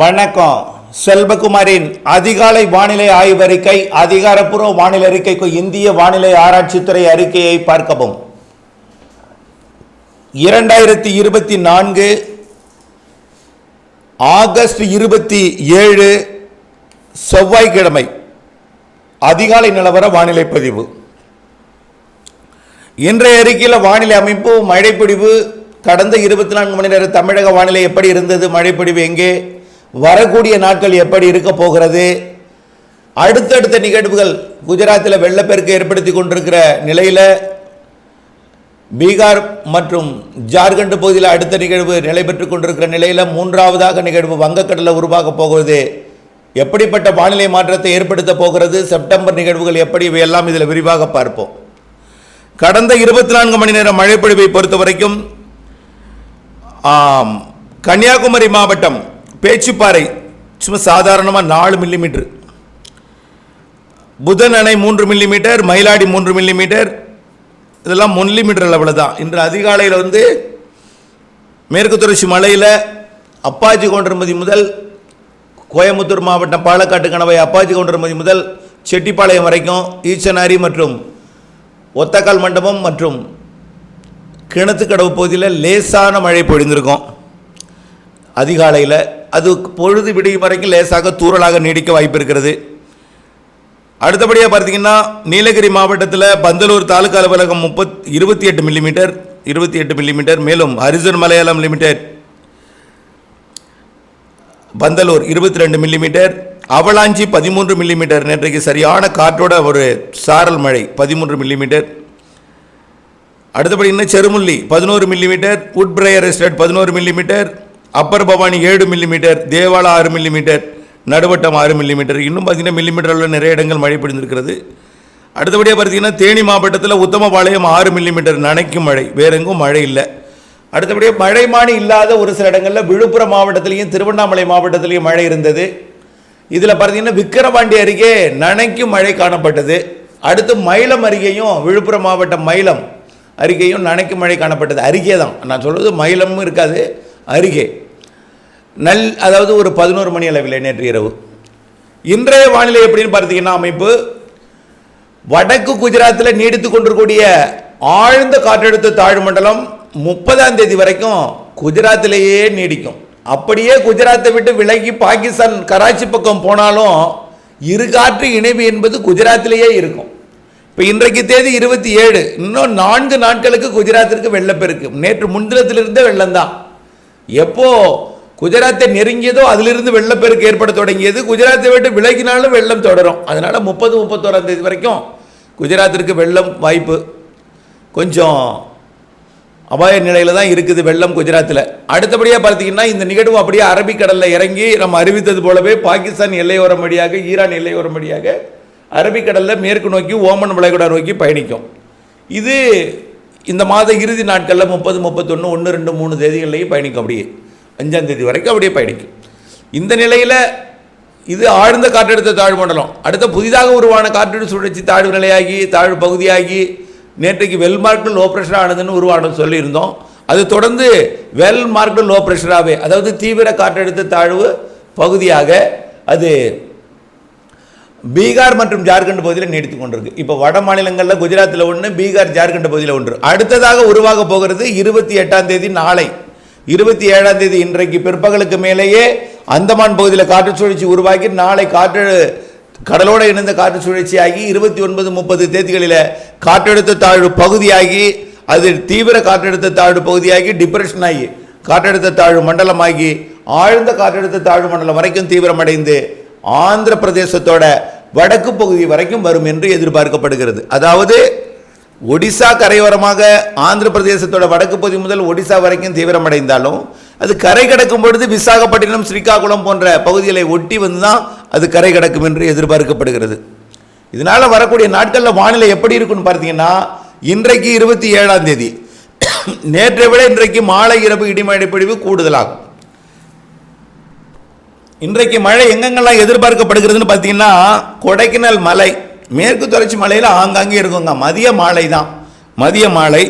வணக்கம். செல்வகுமாரின் அதிகாலை வானிலை ஆய்வறிக்கை அதிகாரப்பூர்வ வானிலை அறிக்கைக்கு இந்திய வானிலை ஆராய்ச்சித்துறை அறிக்கையை பார்க்கவும். இரண்டாயிரத்தி இருபத்தி நான்கு ஆகஸ்ட் இருபத்தி ஏழு செவ்வாய்க்கிழமை அதிகாலை நிலவர வானிலை பதிவு. இன்றைய அறிக்கையில் வானிலை அமைப்பு மழைப்பிடிவு கடந்த இருபத்தி நான்கு மணி நேர தமிழக வானிலை எப்படி இருந்தது மழைப்பொடிவு எங்கே வரக்கூடிய நாட்கள் எப்படி இருக்க போகிறது? அடுத்தடுத்த நிகழ்வுகள் குஜராத்தில் வெள்ளப்பெருக்கு ஏற்படுத்தி கொண்டிருக்கிற நிலையில் பீகார் மற்றும் ஜார்க்கண்ட் பகுதியில் அடுத்த நிகழ்வு நடைபெற்று கொண்டிருக்கிற நிலையில் மூன்றாவதாக நிகழ்வு வங்கக்கடலில் உருவாக போகிறது. எப்படிப்பட்ட வானிலை மாற்றத்தை ஏற்படுத்த போகிறது? செப்டம்பர் நிகழ்வுகள் எப்படி? இவையெல்லாம் இதில் விரிவாக பார்ப்போம். கடந்த இருபத்தி நான்கு மணி நேரம் மழைப்பொழிவை பொறுத்த வரைக்கும் ஆம், கன்னியாகுமரி மாவட்டம் பேச்சுப்பாறை சும்மா சாதாரணமாக நாலு மில்லிமீட்டர் புதன் அணை மூன்று மில்லிமீட்டர் மயிலாடி மூன்று மில்லிமீட்டர் இதெல்லாம் மில்லிமீட்டர் அளவில் தான். இன்று அதிகாலையில் வந்து மேற்கு தொடர்ச்சி மலையில் அப்பாச்சி கவுண்டர்மதி முதல் கோயம்புத்தூர் மாவட்டம் பாலக்காட்டு கணவை அப்பாச்சி கவுண்டர்மதி முதல் செட்டிப்பாளையம் வரைக்கும் ஈச்சனாரி மற்றும் ஒத்தக்கால் மண்டபம் மற்றும் கிணத்துக்கடவு பகுதியில் லேசான மழை பொழிந்திருக்கும். அதிகாலையில் அது பொழுது விடியும் வரைக்கும் லேசாக தூறலாக நீடிக்க வாய்ப்பு இருக்கிறது அடுத்தபடியாக பார்த்தீங்கன்னா நீலகிரி மாவட்டத்தில் பந்தலூர் தாலுகா அலுவலகம் முப்பத் இருபத்தி எட்டு மில்லிமீட்டர் இருபத்தி எட்டு மில்லிமீட்டர் மேலும் ஹரிசன் மலையாளம் லிமிடெட் பந்தலூர் இருபத்தி ரெண்டு மில்லிமீட்டர் அவலாஞ்சி பதிமூன்று மில்லிமீட்டர் நேற்றைக்கு சரியான காற்றோட ஒரு சாரல் மழை பதிமூன்று மில்லிமீட்டர் அடுத்தபடி இன்னும் செருமுள்ளி பதினோரு மில்லிமீட்டர் உட்பிரேயர் எஸ்டேட் பதினோரு மில்லிமீட்டர் அப்பர் பவானி ஏழு மில்லிமீட்டர் தேவாலா ஆறு மில்லிமீட்டர் நடுவட்டம் ஆறு மில்லிமீட்டர் இன்னும் பார்த்தீங்கன்னா மில்லிமீட்டர் அளவில் நிறைய இடங்கள் மழை பொழிந்திருக்கிறது. அடுத்தபடியாக பார்த்தீங்கன்னா தேனி மாவட்டத்தில் உத்தமபாளையம் ஆறு மில்லிமீட்டர் நனைக்கும் மழை. வேற எங்கும் மழை இல்லை. அடுத்தபடியாக மழைமானி இல்லாத ஒரு சில இடங்களில் விழுப்புரம் மாவட்டத்திலையும் திருவண்ணாமலை மாவட்டத்திலையும் மழை இருந்தது. இதில் பார்த்தீங்கன்னா விக்கிரவாண்டி அருகே நனைக்கும் மழை காணப்பட்டது. அடுத்து மயிலம் அருகேயும் விழுப்புரம் மாவட்டம் மயிலம் அருகேயும் நனைக்கும் மழை காணப்பட்டது. அருகே தான் நான் சொல்வது மயிலமும் இருக்காது. அருகே. நல் அதாவது ஒரு பதினோரு மணி அளவில் நேற்று இரவு. இன்றைய வானிலை எப்படின்னு பார்த்தீங்கன்னா அமைப்பு வடக்கு குஜராத்தில் நீடித்து கொண்டிருக்கூடிய ஆழ்ந்த காற்றழுத்த தாழ்வு மண்டலம் முப்பதாம் தேதி வரைக்கும் குஜராத்திலேயே நீடிக்கும். அப்படியே குஜராத்தை விட்டு விலகி பாகிஸ்தான் கராச்சி பக்கம் போனாலும் இரு காற்று இணைவு என்பது குஜராத்திலேயே இருக்கும். இப்போ இன்றைக்கு தேதி இருபத்தி ஏழு. இன்னும் நான்கு நாட்களுக்கு குஜராத்திற்கு வெள்ளப்பெருக்கு. நேற்று முன்தினத்திலிருந்தே வெள்ளம்தான். எப்போ குஜராத்தை நெருங்கியதோ அதிலிருந்து வெள்ளப்பெருக்கு ஏற்பட தொடங்கியது. குஜராத்தை விட்டு விலகினாலும் வெள்ளம் தொடரும். அதனால் முப்பது முப்பத்தோராம் தேதி வரைக்கும் குஜராத்திற்கு வெள்ளம் வாய்ப்பு கொஞ்சம் அபாய நிலையில் தான் இருக்குது வெள்ளம் குஜராத்தில். அடுத்தபடியாக பார்த்தீங்கன்னா இந்த நிகழ்வு அப்படியே அரபிக்கடலில் இறங்கி நம்ம அறிவித்தது போலவே பாகிஸ்தான் எல்லையோரம் வழியாக ஈரான் எல்லையோரம் வழியாக அரபிக்கடலில் மேற்கு நோக்கி ஓமன் வளைகுடா நோக்கி பயணிக்கும். இது இந்த மாத இறுதி நாட்களில் முப்பது முப்பத்தொன்று ஒன்று ரெண்டு மூணு தேதிகள்லையும் பயணிக்கும் அப்படியே. அஞ்சாம் தேதி வரைக்கும் அப்படியே பயணிக்கும். இந்த நிலையில் இது ஆழ்ந்த காற்றழுத்த தாழ்வு மண்டலம். அடுத்த புதிதாக உருவான காற்றழுத்த சுழற்சி தாழ்வு நிலையாகி தாழ்வு பகுதியாகி நேற்றைக்கு வெல் மார்க்கு லோ ப்ரெஷர் ஆனதுன்னு உருவானது சொல்லியிருந்தோம். அது தொடர்ந்து வெல் மார்க்கு லோ ப்ரெஷராகவே அதாவது தீவிர காற்றழுத்த தாழ்வு பகுதியாக அது பீகார் மற்றும் ஜார்க்கண்ட் பகுதியில் நீடித்து கொண்டிருக்கு. இப்போ வட மாநிலங்களில் குஜராத்தில் ஒன்று பீகார் ஜார்க்கண்ட் பகுதியில் ஒன்று. அடுத்ததாக உருவாக போகிறது இருபத்தி எட்டாம் தேதி நாளை. இருபத்தி ஏழாம் தேதி இன்றைக்கு பிற்பகலுக்கு மேலேயே அந்தமான் பகுதியில் காற்று சுழற்சி உருவாகி நாளை காற்று கடலோடு இணைந்த காற்று சுழற்சியாகி இருபத்தி ஒன்பது முப்பது தேதிகளில் காற்றழுத்த தாழ்வு பகுதியாகி அது தீவிர காற்றழுத்த தாழ்வு பகுதியாகி டிப்ரெஷன் ஆகி காற்றழுத்த தாழ்வு மண்டலமாகி ஆழ்ந்த காற்றழுத்த தாழ்வு மண்டலம் வரைக்கும் தீவிரமடைந்து ஆந்திர பிரதேசத்தோட வடக்கு பகுதி வரைக்கும் வரும் என்று எதிர்பார்க்கப்படுகிறது. அதாவது ஒடிசா கரையோரமாக ஆந்திர பிரதேசத்தோட வடக்கு பகுதி முதல் ஒடிசா வரைக்கும் தீவிரமடைந்தாலும் அது கரை கடக்கும் பொழுது விசாகப்பட்டினம் ஸ்ரீகாகுளம் போன்ற பகுதிகளை ஒட்டி வந்து தான் அது கரை கடக்கும் என்று எதிர்பார்க்கப்படுகிறது. இதனால வரக்கூடிய நாட்களில் வானிலை எப்படி இருக்குன்னு பார்த்தீங்கன்னா இன்றைக்கு இருபத்தி ஏழாம் தேதி. நேற்றை விட இன்றைக்கு மாலை இரவு இடிமழை பொழிவு கூடுதலாகும். இன்றைக்கு மழை எங்கெங்கெல்லாம் எதிர்பார்க்கப்படுகிறதுன்னு பார்த்தீங்கன்னா கொடைக்கானல் மலை மேற்கு தொடர்ச்சி மலையில் ஆங்காங்கே இருக்குங்க. மதிய மாலை தான். மதிய மாலை.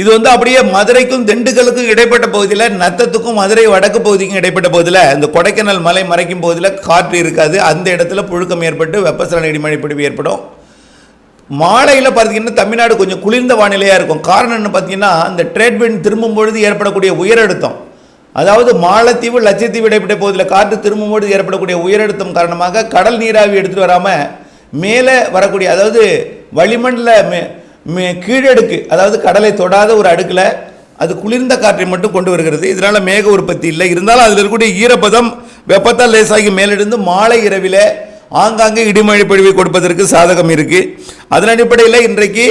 இது வந்து அப்படியே மதுரைக்கும் திண்டுக்கலுக்கும் இடைப்பட்ட பகுதியில் நத்தத்துக்கும் மதுரை வடக்கு பகுதிக்கும் இடைப்பட்ட பகுதியில் இந்த கொடைக்கானல் மலை மறைக்கும் பகுதியில் காற்று இருக்காது. அந்த இடத்துல புழுக்கம் ஏற்பட்டு வெப்பசலன இடிமழை பிடிவு ஏற்படும். மாலையில் பார்த்தீங்கன்னா தமிழ்நாடு கொஞ்சம் குளிர்ந்த வானிலையாக இருக்கும். காரணம் என்ன பார்த்தீங்கன்னா இந்த ட்ரேட்மெண்ட் திரும்பும் பொழுது ஏற்படக்கூடிய உயரழுத்தம். அதாவது மாலத்தீவு லட்சத்தீவு இடைப்பட்ட பகுதியில் காற்று திரும்பும்போது ஏற்படக்கூடிய உயரழுத்தம் காரணமாக கடல் நீராவி எடுத்துகிட்டு வராமல் மேலே வரக்கூடிய அதாவது வளிமண்டல மே மே கீழடுக்கு அதாவது கடலை தொடாத ஒரு அடுக்கில் அது குளிர்ந்த காற்றை மட்டும் கொண்டு வருகிறது. இதனால் மேக உற்பத்தி இல்லை. இருந்தாலும் அதில் இருக்கக்கூடிய ஈரப்பதம் வெப்பத்தால் லேசாகி மேலெழுந்து மாலை இரவில் ஆங்காங்கே இடிமழை பொழிவை கொடுப்பதற்கு சாதகம் இருக்குது அதன் அடிப்படையில் இன்றைக்கு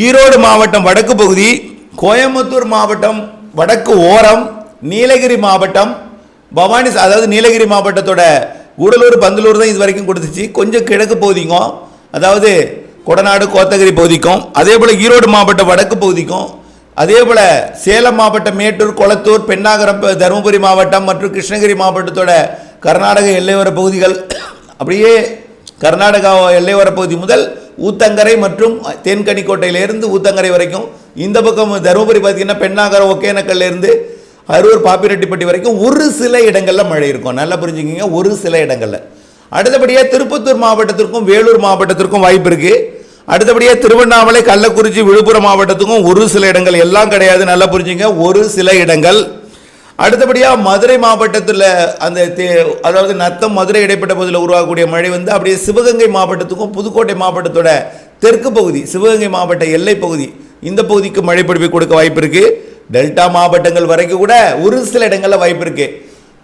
ஈரோடு மாவட்டம் வடக்கு பகுதி கோயம்புத்தூர் மாவட்டம் வடக்கு ஓரம் நீலகிரி மாவட்டம் பவானி அதாவது நீலகிரி மாவட்டத்தோட கூடலூர் பந்தலூர் தான் இது வரைக்கும் கொடுத்துச்சு. கொஞ்சம் கிழக்கு பகுதிக்கும் அதாவது கொடநாடு கோத்தகிரி பகுதிக்கும் அதே போல் ஈரோடு மாவட்டம் வடக்கு பகுதிக்கும் அதே போல் சேலம் மாவட்டம் மேட்டூர் கொளத்தூர் பெண்ணாகரம் தருமபுரி மாவட்டம் மற்றும் கிருஷ்ணகிரி மாவட்டத்தோட கர்நாடக எல்லையோர பகுதிகள் அப்படியே கர்நாடகா எல்லையோர பகுதி முதல் ஊத்தங்கரை மற்றும் தேன்கனிக்கோட்டையிலேருந்து ஊத்தங்கரை வரைக்கும். இந்த பக்கம் தருமபுரி பார்த்திங்கன்னா பெண்ணாகரம் ஒகேனக்கல்லேருந்து அரூர் பாப்பிரெட்டிப்பட்டி வரைக்கும் ஒரு சில இடங்களில் மழை இருக்கும். நல்லா புரிஞ்சுக்கிங்க ஒரு சில இடங்களில். அடுத்தபடியாக திருப்பத்தூர் மாவட்டத்திற்கும் வேலூர் மாவட்டத்திற்கும் வாய்ப்பு இருக்குது அடுத்தபடியாக திருவண்ணாமலை கள்ளக்குறிச்சி விழுப்புரம் மாவட்டத்துக்கும் ஒரு சில இடங்கள் எல்லாம் கிடையாது. நல்லா புரிஞ்சுங்க ஒரு சில இடங்கள். அடுத்தபடியாக மதுரை மாவட்டத்தில் அந்த தே- அதாவது நத்தம் மதுரை இடைப்பட்ட பகுதியில் உருவாகக்கூடிய மழை வந்து அப்படியே சிவகங்கை மாவட்டத்துக்கும் புதுக்கோட்டை மாவட்டத்தோட தெற்கு பகுதி சிவகங்கை மாவட்ட எல்லை பகுதி இந்த பகுதிக்கு மழை பொழிவு கொடுக்க வாய்ப்பு இருக்குது டெல்டா மாவட்டங்கள் வரைக்கும் கூட ஒரு சில இடங்களில் வாய்ப்பு இருக்கு.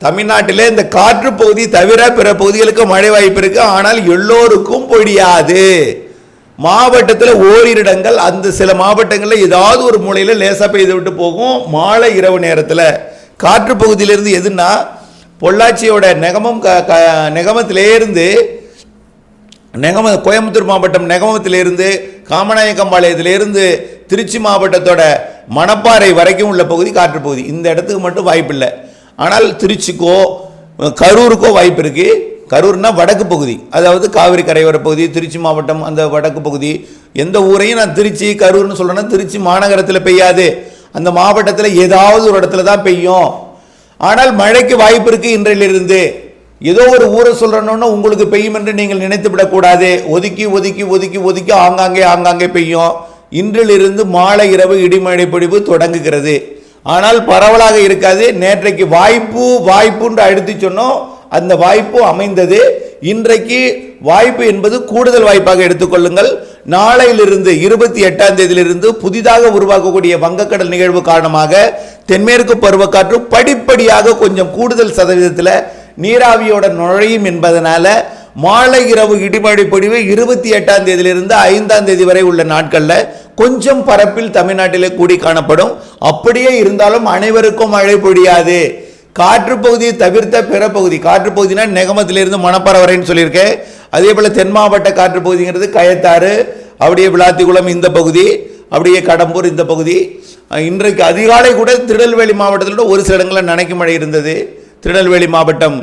தமிழ்நாட்டிலே இந்த காற்று பகுதி தவிர பிற பகுதிகளுக்கு மழை வாய்ப்பு இருக்கு. ஆனால் எல்லோருக்கும் பொழியாது மாவட்டத்தில் ஓரிரு இடங்கள் அந்த சில மாவட்டங்களில் ஏதாவது ஒரு மூலையில் லேசாக பெய்து விட்டு போகும். மாலை இரவு நேரத்தில் காற்று பகுதியிலிருந்து எதுனா பொள்ளாச்சியோட நெகமம் க க நெகமத்திலேருந்து நெகம கோயம்புத்தூர் மாவட்டம் நெகமத்திலேருந்து காமநாயக்கம்பாளையத்திலிருந்து திருச்சி மாவட்டத்தோட மணப்பாறை வரைக்கும் உள்ள பகுதி காற்று பகுதி. இந்த இடத்துக்கு மட்டும் வாய்ப்பில்லை ஆனால் திருச்சிக்கோ கரூருக்கோ வாய்ப்பு இருக்குது கரூர்னா வடக்கு பகுதி. அதாவது காவிரி கரையோர பகுதி திருச்சி மாவட்டம் அந்த வடக்கு பகுதி. எந்த ஊரையும் நான் திருச்சி கரூர்னு சொல்லணும் திருச்சி மாநகரத்தில் பெய்யாது. அந்த மாவட்டத்தில் ஏதாவது ஒரு இடத்துல தான் பெய்யும். ஆனால் மழைக்கு வாய்ப்பு இருக்குது இன்றையிலிருந்து. ஏதோ ஒரு ஊரை சொல்கிறனோன்னா உங்களுக்கு பெய்யும் என்று நீங்கள் நினைத்து விடக்கூடாது. ஒதுக்கி ஒதுக்கி ஒதுக்கி ஒதுக்கி ஆங்காங்கே ஆங்காங்கே பெய்யும். இன்றிலிருந்து மாலை இரவு இடிமழை பொழிவு தொடங்குகிறது. ஆனால் பரவலாக இருக்காது. நேற்றைக்கு வாய்ப்பு வாய்ப்புன்ற அழுத்தி சொன்னோம். அந்த வாய்ப்பு அமைந்தது. இன்றைக்கு வாய்ப்பு என்பது கூடுதல் வாய்ப்பாக எடுத்துக்கொள்ளுங்கள் நாளையிலிருந்து இருபத்தி எட்டாம் தேதியிலிருந்து புதிதாக உருவாக்கக்கூடிய வங்கக்கடல் நிகழ்வு காரணமாக தென்மேற்கு பருவக்காற்று படிப்படியாக கொஞ்சம் கூடுதல் சதவீதத்தில் நீராவியோட நுழையும் என்பதனால மாலை இரவு இடிமழை பொழிவு இருபத்தி எட்டாம் தேதியிலிருந்து ஐந்தாம் தேதி வரை உள்ள நாட்களில் கொஞ்சம் பரப்பில் தமிழ்நாட்டிலே கூடி காணப்படும். அப்படியே இருந்தாலும் அனைவருக்கும் மழை பொழியாது. காற்று பகுதியை தவிர்த்த பிற பகுதி காற்று பகுதினா நெகமத்திலிருந்து மணப்பாறை வரைன்னு சொல்லியிருக்கேன். அதே போல் தென் மாவட்ட காற்று பகுதிங்கிறது கயத்தாறு அப்படியே விளாத்திக்குளம் இந்த பகுதி அப்படியே கடம்பூர் இந்த பகுதி. இன்றைக்கு அதிகாலை கூட திருநெல்வேலி மாவட்டத்தில் ஒரு சில இடங்களில் நனைக்கும் மழை இருந்தது. திருநெல்வேலி மாவட்டம்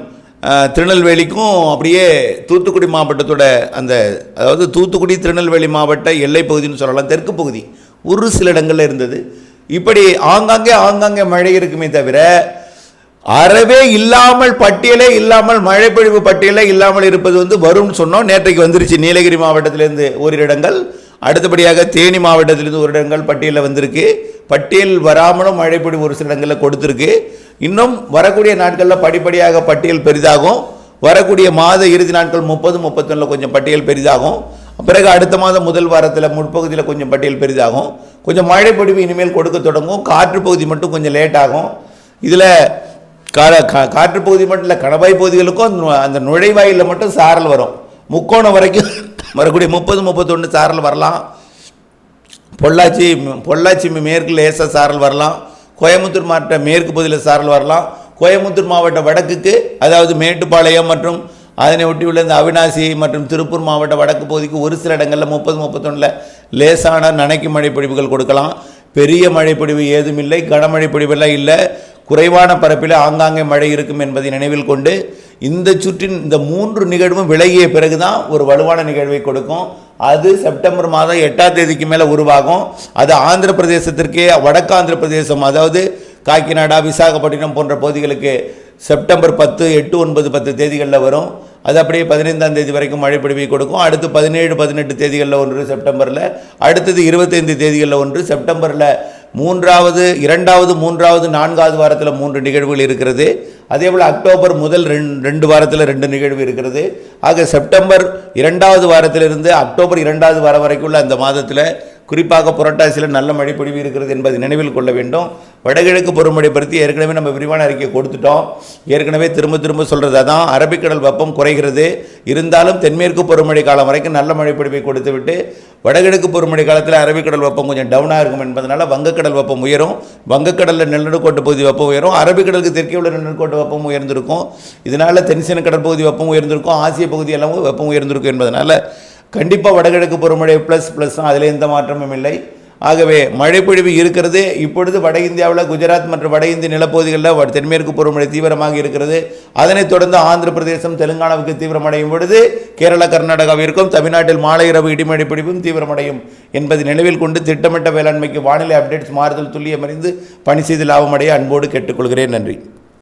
திருநெல்வேலிக்கும் அப்படியே தூத்துக்குடி மாவட்டத்தோட அந்த அதாவது தூத்துக்குடி திருநெல்வேலி மாவட்ட எல்லை பகுதின்னு சொல்லலாம் தெற்கு பகுதி ஒரு சில இடங்களில் இருந்தது. இப்படி ஆங்காங்கே ஆங்காங்கே மழை இருக்குமே தவிர அறவே இல்லாமல் பட்டியலே இல்லாமல் மழைப்பொழிவு பட்டியலே இல்லாமல் இருப்பது வந்து வரும்னு சொன்னோம். நேற்றைக்கு வந்துருச்சு நீலகிரி மாவட்டத்திலேருந்து ஓரிரு இடங்கள். அடுத்தபடியாக தேனி மாவட்டத்திலிருந்து ஒரு இடங்கள் பட்டியலில் வந்திருக்கு. பட்டியல் வராமலும் மழைப்பொழிவு ஒரு சில இடங்களில் கொடுத்துருக்கு. இன்னும் வரக்கூடிய நாட்களில் படிப்படியாக பட்டியல் பெரிதாகும். வரக்கூடிய மாத இறுதி நாட்கள் முப்பது முப்பத்தொன்னில் கொஞ்சம் பட்டியல் பெரிதாகும். பிறகு அடுத்த மாதம் முதல் வாரத்தில் முற்பகுதியில் கொஞ்சம் பட்டியல் பெரிதாகும். கொஞ்சம் மழைப்பொழிவு இனிமேல் கொடுக்க தொடங்கும். காற்று பகுதி மட்டும் கொஞ்சம் லேட் ஆகும். இதில் கா கா- காற்று பகுதி மட்டும் இல்லை கணவாய் பகுதிகளுக்கும் அந்த- அந்த நுழைவாயிலில் மட்டும் சாரல் வரும். முக்கோணம் வரைக்கும் வரக்கூடிய முப்பது முப்பத்தொன்று சாரல் வரலாம். பொள்ளாச்சி பொள்ளாச்சி மேற்கு லேசாக சாரல் வரலாம். கோயம்புத்தூர் மாவட்ட மேற்கு பகுதியில் சாரல் வரலாம். கோயம்புத்தூர் மாவட்ட வடக்குக்கு அதாவது மேட்டுப்பாளையம் மற்றும் அதனை ஒட்டியுள்ள இந்த அவினாசி மற்றும் திருப்பூர் மாவட்ட வடக்கு பகுதிக்கு ஒரு சில இடங்களில் முப்பது முப்பத்தொன்னில் லேசான நனைக்கும் மழைப்பொழிவுகள் கொடுக்கலாம். பெரிய மழைப்பொழிவு ஏதும் இல்லை. கனமழைப்பொழிவெல்லாம் இல்லை. குறைவான பரப்பில் ஆங்காங்கே மழை இருக்கும் என்பதை நினைவில் கொண்டு இந்த சுற்றின் இந்த மூன்று நிகழ்வும் விலகிய பிறகுதான் ஒரு வலுவான நிகழ்வை கொடுக்கும். அது செப்டம்பர் மாதம் எட்டாம் தேதிக்கு மேலே உருவாகும். அது ஆந்திர பிரதேசத்திற்கே வடக்கு ஆந்திர பிரதேசம் அதாவது காக்கிநாடா விசாகப்பட்டினம் போன்ற பகுதிகளுக்கு செப்டம்பர் பத்து எட்டு ஒன்பது பத்து தேதிகளில் வரும். அது அப்படியே பதினைந்தாம் தேதி வரைக்கும் மழை பொழிவை கொடுக்கும். அடுத்து பதினேழு பதினெட்டு தேதிகளில் ஒன்று செப்டம்பரில் அடுத்தது இருபத்தைந்து தேதிகளில் ஒன்று செப்டம்பரில் மூன்றாவது இரண்டாவது மூன்றாவது நான்காவது வாரத்தில் மூன்று நிகழ்வுகள் இருக்கிறது. அதே போல் அக்டோபர் முதல் ரெண்டு ரெண்டு வாரத்தில் ரெண்டு நிகழ்வு இருக்கிறது. ஆக செப்டம்பர் இரண்டாவது வாரத்திலிருந்து அக்டோபர் இரண்டாவது வாரம் வரைக்கும் உள்ள அந்த மாதத்தில் குறிப்பாக புரட்டாசியில் நல்ல மழை பொழிவு இருக்கிறது என்பதை நினைவில் கொள்ள வேண்டும். வடகிழக்கு பருவமழை பருத்தி ஏற்கனவே நம்ம விரிவான அறிக்கை கொடுத்துட்டோம். ஏற்கனவே திரும்ப திரும்ப சொல்கிறது தான் அரபிக்கடல் வெப்பம் குறைகிறது. இருந்தாலும் தென்மேற்கு பருவமழை காலம் வரைக்கும் நல்ல மழை பொழிவை கொடுத்துவிட்டு வடகிழக்கு பருவமழை காலத்தில் அரபிக்கடல் வெப்பம் கொஞ்சம் டவுனாக இருக்கும் என்பதனால் வங்கக்கடல் வெப்பம் உயரும். வங்கக்கடலில் நிலநடுக்கோட்டு பகுதி வெப்பம் உயரும். அரபிக்கடலுக்கு தெற்கே உள்ள நிலநடுக்கோட்டு வெப்பம் உயர்ந்திருக்கும். இதனால் தென்சீன கடற்பகுதி வெப்பம் உயர்ந்திருக்கும். ஆசிய பகுதி எல்லாம் வெப்பம் உயர்ந்திருக்கும் என்பதனால் கண்டிப்பாக வடகிழக்கு பருவமழை ப்ளஸ் ப்ளஸ் தான். அதில் எந்த மாற்றமும் இல்லை. ஆகவே மழைப்பொழிவு இருக்கிறது. இப்பொழுது வட இந்தியாவில் குஜராத் மற்றும் வட இந்திய நிலப்பகுதிகளில் தென்மேற்கு பருவமழை தீவிரமாக இருக்கிறது. அதனைத் தொடர்ந்து ஆந்திர பிரதேசம் தெலுங்கானாவுக்கு தீவிரமடையும் பொழுது கேரளா கர்நாடகாவிற்கும் தமிழ்நாட்டில் மாலை இரவு இடிமழை பிடிப்பும் தீவிரமடையும் என்பதை நினைவில் கொண்டு திட்டமிட்ட வேளாண்மைக்கு வானிலை அப்டேட்ஸ் மாறுதல் துல்லியமறிந்து பணி செய்து லாபமடைய அன்போடு கேட்டுக்கொள்கிறேன். நன்றி.